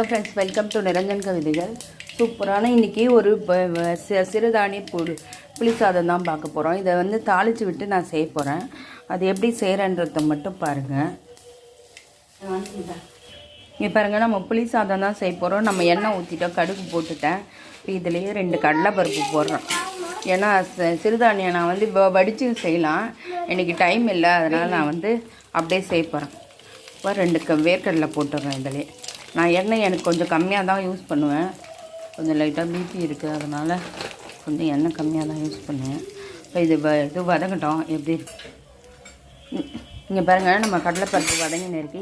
Hello friends welcome to Niranjan கவிதைகள் சூப்பரான இன்றைக்கி ஒரு சிறுதானிய புளி புளி சாதம் தான் பார்க்க போகிறோம் இதை வந்து தாளித்து விட்டு நான் செய்ய போகிறேன் அது எப்படி செய்கிறன்றத மட்டும் பாருங்கள் இங்கே பாருங்கள் நம்ம புளி சாதம் தான் செய்ய போகிறோம் நம்ம எண்ணெய் ஊற்றிட்டோம் கடுகு போட்டுட்டேன். இப்போ இதுலேயே ரெண்டு கடலைப்பருப்பு போடுறோம். ஏன்னா சி- சிறுதானியம் நான் வந்து வ- செய்யலாம். எனக்கு டைம் இல்லை அதனால் நான் வந்து அப்படியே செய்ய போகிறேன் இப்போ ரெண்டு க வேர்க்கடலை போட்டுடுறேன் இதிலே நான் எண்ணெய் எனக்கு கொஞ்சம் கம்மியாக தான் யூஸ் பண்ணுவேன். கொஞ்சம் லைட்டாக பிபி இருக்குது அதனால் கொஞ்சம் எண்ணெய் கம்மியாக தான் யூஸ் பண்ணுவேன். இப்போ இது வ இது வதங்கட்டும். எப்படி இங்கே பாருங்கள் நம்ம கடலைப்பருப்பு வதங்கின்னு இருக்கு.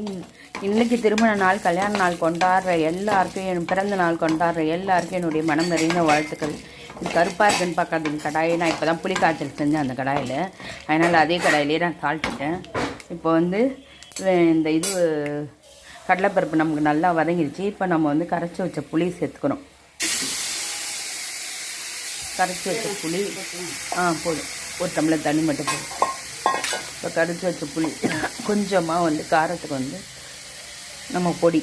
இன்றைக்கி திருமண நாள் கல்யாண நாள் கொண்டாடுற எல்லாருக்கும் என் பிறந்த நாள் கொண்டாடுற எல்லாருக்கும் என்னுடைய மனம் நிறைந்த வாழ்த்துக்கள். இது கருப்பாக இருக்குன்னு பார்க்காதீங்க. கடாயை நான் இப்போ தான் புளிக்காய்ச்சல் செஞ்சேன் அந்த கடாயில். அதனால் அதே கடாயிலே நான் சால்ட்டுட்டேன். இப்போ வந்து இந்த இது கடலைப்பருப்பு நமக்கு நல்லா வதங்கிடுச்சு இப்போ நம்ம வந்து கரைச்சி வச்ச புளி சேர்த்துக்கிறோம் கரைச்சி வச்ச புளி ஆ போதும். ஒரு டம்ளர் தண்ணி மட்டும் போதும். இப்போ கரைச்சி வச்ச புளி கொஞ்சமாக வந்து காரத்துக்கு வந்து நம்ம பொடி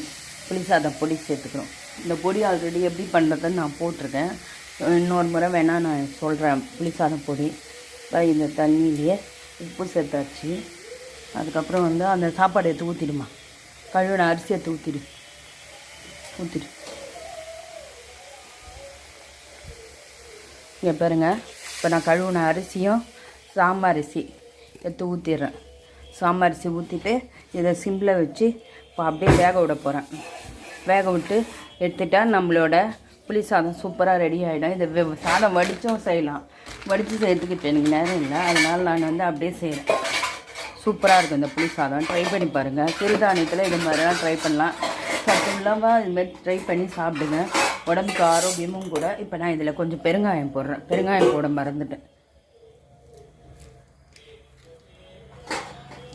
புளி சாதம் பொடி சேர்த்துக்கிறோம் இந்த பொடி ஆல்ரெடி எப்படி பண்ணுறதுன்னு நான் போட்டிருக்கேன். இன்னொரு முறை வேணால் நான் சொல்கிறேன் புளி சாதம் பொடி இப்போ இந்த தண்ணியிலேயே உப்பு சேர்த்தாச்சு. அதுக்கப்புறம் வந்து அந்த சாப்பாடு எடுத்து ஊற்றிடுமா கழுவின அரிசியை எடுத்து ஊற்றிடு ஊற்றிடு இங்கே பாருங்க இப்போ நான் கழுவுன அரிசியும் சாம்பரிசி அரிசி எடுத்து ஊற்றிடுறேன் சாம்பரிசி அரிசி ஊற்றிட்டு இதை சிம்பில் வச்சு இப்போ அப்படியே வேக விட போகிறேன் வேக விட்டு எடுத்துட்டா நம்மளோட புளி சாதம் சூப்பராக ரெடி ஆகிடும் இதை சாதம் வடித்தும் செய்யலாம் வடித்து செய்யறதுக்கு எனக்கு நேரம் இல்லை அதனால் நான் வந்து அப்படியே செய்கிறேன் சூப்பராக இருக்கும் இந்த புளி சாதம். ட்ரை பண்ணி பாருங்கள் சிறுதானியத்தில் இது மாதிரிலாம் ட்ரை பண்ணலாம். சத்து இல்லாமல் இதுமாரி ட்ரை பண்ணி சாப்பிடுங்க. உடம்புக்கு ஆரோக்கியமும் கூட. இப்போ நான் இதில் கொஞ்சம் பெருங்காயம் போடுறேன். பெருங்காயம் போட மறந்துட்டேன்.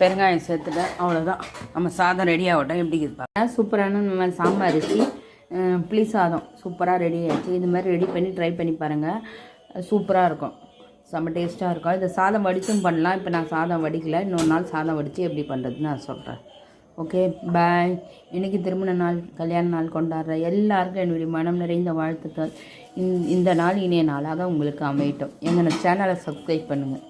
பெருங்காயம் சேர்த்துட்டேன். அவ்வளோதான் நம்ம சாதம் ரெடி ஆகட்டும். எப்படி இருப்பாங்க சூப்பரான நம்ம சாம்பார் அரிசி புளி சாதம் சூப்பராக ரெடி ஆகிடுச்சு இது மாதிரி ரெடி பண்ணி ட்ரை பண்ணி பாருங்கள் சூப்பராக இருக்கும். செம்ம டேஸ்ட்டாக இருக்கும் இந்த சாதம் வடித்தும் பண்ணலாம். இப்போ நான் சாதம் வடிக்கலை. இன்னொரு நாள் சாதம் வடித்து எப்படி பண்ணுறதுன்னு நான் சொல்கிறேன் ஓகே பாய் இன்றைக்கி திருமண நாள் கல்யாண நாள் கொண்டாடுற எல்லாருக்கும் என்னுடைய மனம் நிறைந்த வாழ்த்துக்கள். இந்த- இந்த நாள் இனிய நாளாக உங்களுக்கு அமையட்டும். எங்கள் சேனலை சப்ஸ்கிரைப் பண்ணுங்கள்